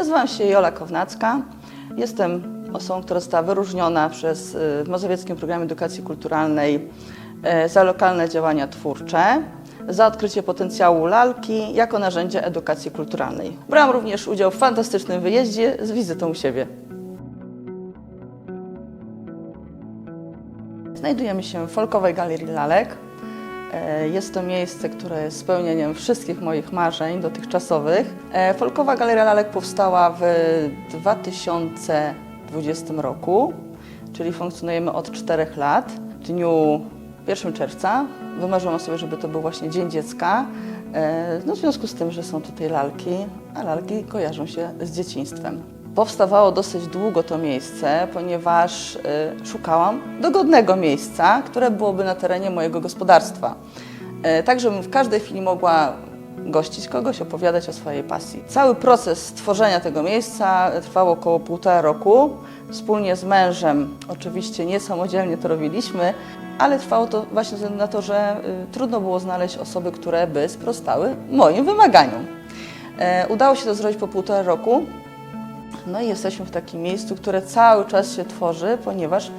Nazywam się Jola Kownacka. Jestem osobą, która została wyróżniona przez, y, w Mazowieckim Programie Edukacji Kulturalnej e, za lokalne działania twórcze, za odkrycie potencjału lalki jako narzędzia edukacji kulturalnej. Brałam również udział w fantastycznym wyjeździe z wizytą u siebie. Znajdujemy się w Folkowej Galerii Lalek. E, Jest to miejsce, które jest spełnieniem wszystkich moich marzeń dotychczasowych. E, Folkowa Galeria Lalek powstała w 2020 roku, czyli funkcjonujemy od 4 lat. W dniu 1 czerwca wymarzyłam sobie, żeby to był właśnie Dzień Dziecka. E, No w związku z tym, że są tutaj lalki, a lalki kojarzą się z dzieciństwem. Powstawało dosyć długo to miejsce, ponieważ y, szukałam dogodnego miejsca, które byłoby na terenie mojego gospodarstwa. Y, tak, żebym w każdej chwili mogła gościć kogoś, opowiadać o swojej pasji. Cały proces tworzenia tego miejsca trwał około półtora roku. Wspólnie z mężem, oczywiście nie samodzielnie to robiliśmy, ale trwało to właśnie ze względu na to, że y, trudno było znaleźć osoby, które by sprostały moim wymaganiom. E, Udało się to zrobić po półtora roku. No i jesteśmy w takim miejscu, które cały czas się tworzy, ponieważ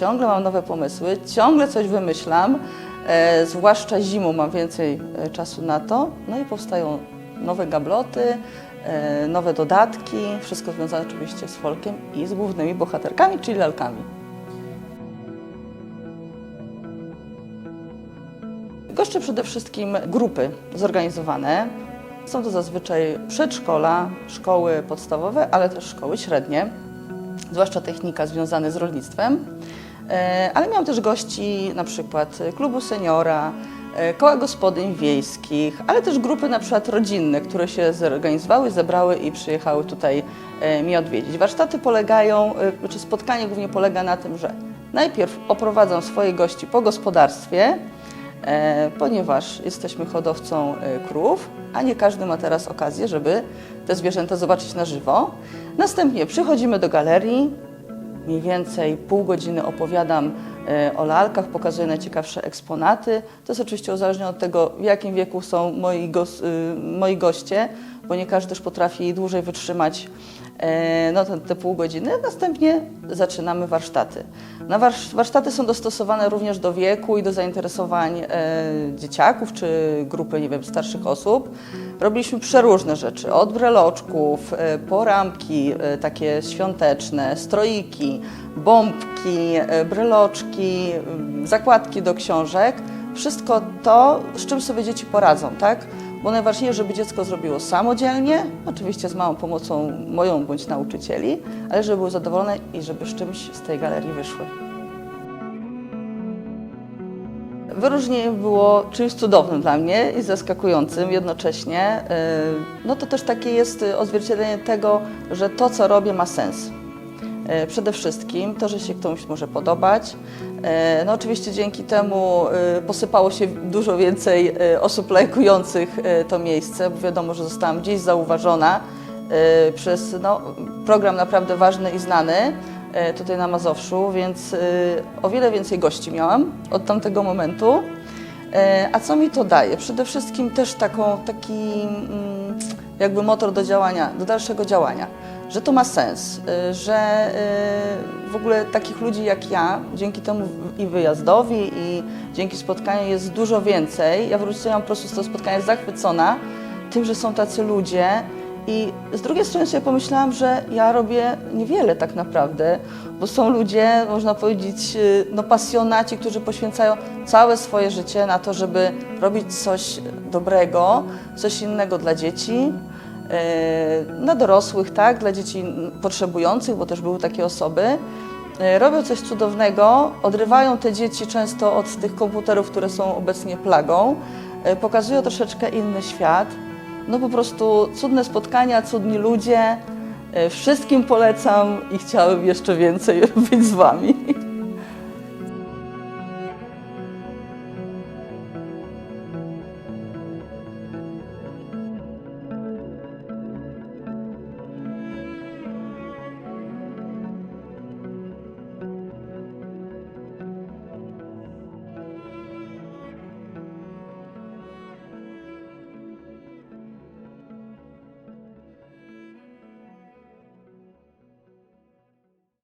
ciągle mam nowe pomysły, ciągle coś wymyślam, e, zwłaszcza zimą mam więcej e, czasu na to. No i powstają nowe gabloty, e, nowe dodatki, wszystko związane oczywiście z folkiem i z głównymi bohaterkami, czyli lalkami. Goszczę przede wszystkim grupy zorganizowane. Są to zazwyczaj przedszkola, szkoły podstawowe, ale też szkoły średnie, zwłaszcza technika związana z rolnictwem. E, Ale miałam też gości na przykład klubu seniora, e, koła gospodyń wiejskich, ale też grupy na przykład rodzinne, które się zorganizowały, zebrały i przyjechały tutaj e, mnie odwiedzić. Warsztaty polegają, czy spotkanie głównie polega na tym, że najpierw oprowadzam swoich gości po gospodarstwie, ponieważ jesteśmy hodowcą e, krów, a nie każdy ma teraz okazję, żeby te zwierzęta zobaczyć na żywo. Następnie przychodzimy do galerii, mniej więcej pół godziny opowiadam e, o lalkach, pokazuję najciekawsze eksponaty. To jest oczywiście uzależnione od tego, w jakim wieku są moi, moi goście, bo nie każdy też potrafi dłużej wytrzymać e, no, te, te pół godziny. Następnie zaczynamy warsztaty. Na warsz- warsztaty są dostosowane również do wieku i do zainteresowań e, dzieciaków czy grupy, nie wiem, starszych osób. Robiliśmy przeróżne rzeczy, od breloczków, e, po rampki e, takie świąteczne, stroiki, bombki, e, breloczki, zakładki do książek. Wszystko to, z czym sobie dzieci poradzą, tak? Bo najważniejsze, żeby dziecko zrobiło samodzielnie, oczywiście z małą pomocą moją bądź nauczycieli, ale żeby były zadowolone i żeby z czymś z tej galerii wyszły. Wyróżnienie było czymś cudownym dla mnie i zaskakującym jednocześnie. Yy, No to też takie jest y, odzwierciedlenie tego, że to, co robię, ma sens. Yy, Przede wszystkim to, że się komuś może podobać. Yy, No oczywiście dzięki temu yy, posypało się dużo więcej osób lajkujących to miejsce, bo wiadomo, że zostałam gdzieś zauważona przez no, program naprawdę ważny i znany e, tutaj na Mazowszu, więc e, o wiele więcej gości miałam od tamtego momentu. E, A co mi to daje? Przede wszystkim też taką, taki mm, jakby motor do działania, do dalszego działania, że to ma sens, e, że e, w ogóle takich ludzi jak ja, dzięki temu i wyjazdowi i dzięki spotkaniu jest dużo więcej. Ja wróciłam po prostu z tego spotkania zachwycona tym, że są tacy ludzie, i z drugiej strony sobie pomyślałam, że ja robię niewiele tak naprawdę, bo są ludzie, można powiedzieć, y, no pasjonaci, którzy poświęcają całe swoje życie na to, żeby robić coś dobrego, coś innego dla dzieci, y, dla dorosłych, tak, dla dzieci potrzebujących, bo też były takie osoby. Y, Robią coś cudownego, odrywają te dzieci często od tych komputerów, które są obecnie plagą, y, pokazują troszeczkę inny świat. No po prostu cudne spotkania, cudni ludzie. E, Wszystkim polecam i chciałabym jeszcze więcej być z Wami.